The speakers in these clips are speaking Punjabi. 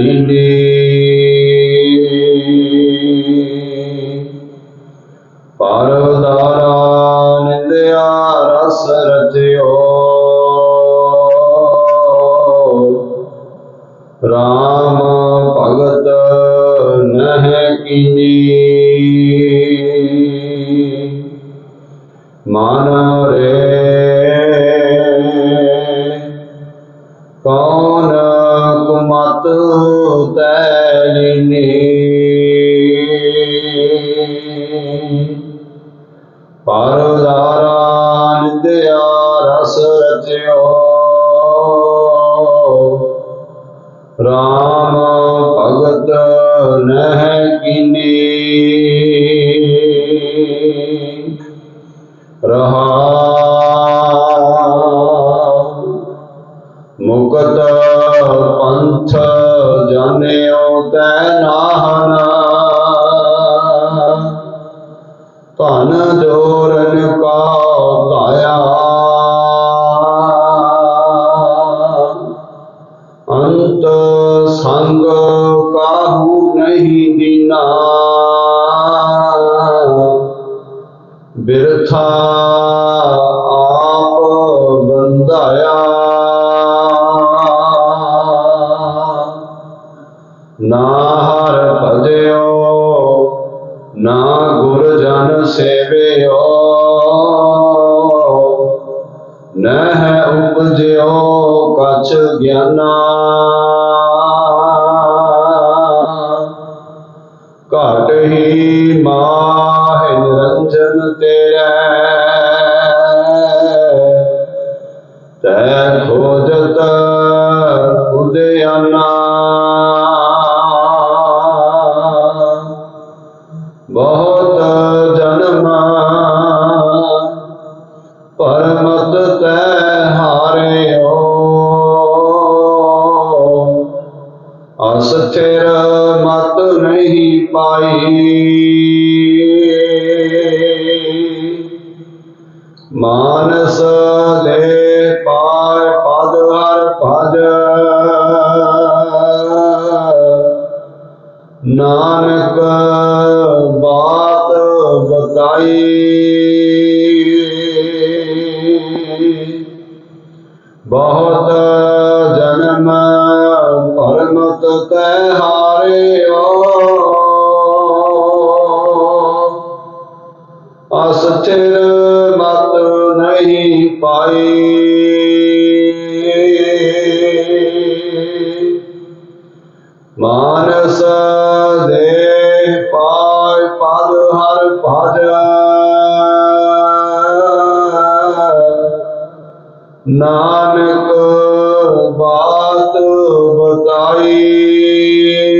ਲੀਨੀ ਪਰਦਾਰਾ ਨਿੰਦਿਆ ਰਸ ਰਚਿਓ ਰਾਮ ਭਗਤ ਨਹਿ ਕੀਨੀ। ਮਨ ਰਾਮ ਭਗਤ ਨਹਿ ਕੀਨੀ ਮੁਕਤ ਪੰਥ ਜਾਣਿਓ ਤੈ ਨਾਹਨਾ। ਧਨ ਜੋਰਨ ਕਾ ਧਾਇਆ। ਅੰਤ ਸੰਗ ਨਾ ਗੁਰ ਜਨ ਸੇਵਿਓ, ਨਹਿ ਉਪਜਿਓ ਕਛ ਗਿਆਨਾ। ਘਟ ਹੀ ਮਾਹਿ ਨਿਰੰਜਨ ਤੇਰੇ। ਤੈ ਖੋਜਤ ਉਦਿਆਨਾ ਪਾਈ। ਮਾਨਸ ਦੇ ਪਾਰ ਪਦ ਹਰ ਭਜ ਨਾਨਕ ਬਾਤ ਬਤਾਈ। ਬਹੁਤ ਨਹੀਂ ਮਾਨਸ ਦੇ ਪਾਇ ਪਦ ਹਰ ਭਜ। ਨਾਨਕ ਬਾਤ ਬਤਾਈ।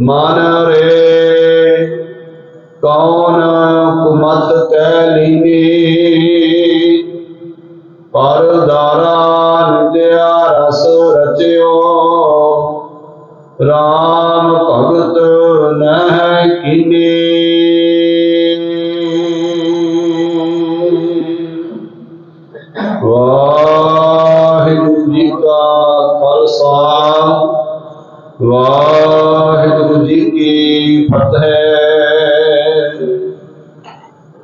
ਮਨ ਰੇ, ਕੌਣ ਕੁਮਤ ਤੈ ਲੀਨੀ? ਪਰਦਾਰਾ ਨਿਦਿਆ ਰਸ ਰਚਿਓ, ਰਾਮ ਭਗਤ ਨਹਿ ਕੀਨੀ? ਵਾਹਿਗੁਰੂ ਜੀ ਕਾ ਖਾਲਸਾ। ਵਾਹਿਗੁਰੂ ਜੀ ਕੀ ਫਤਿਹ।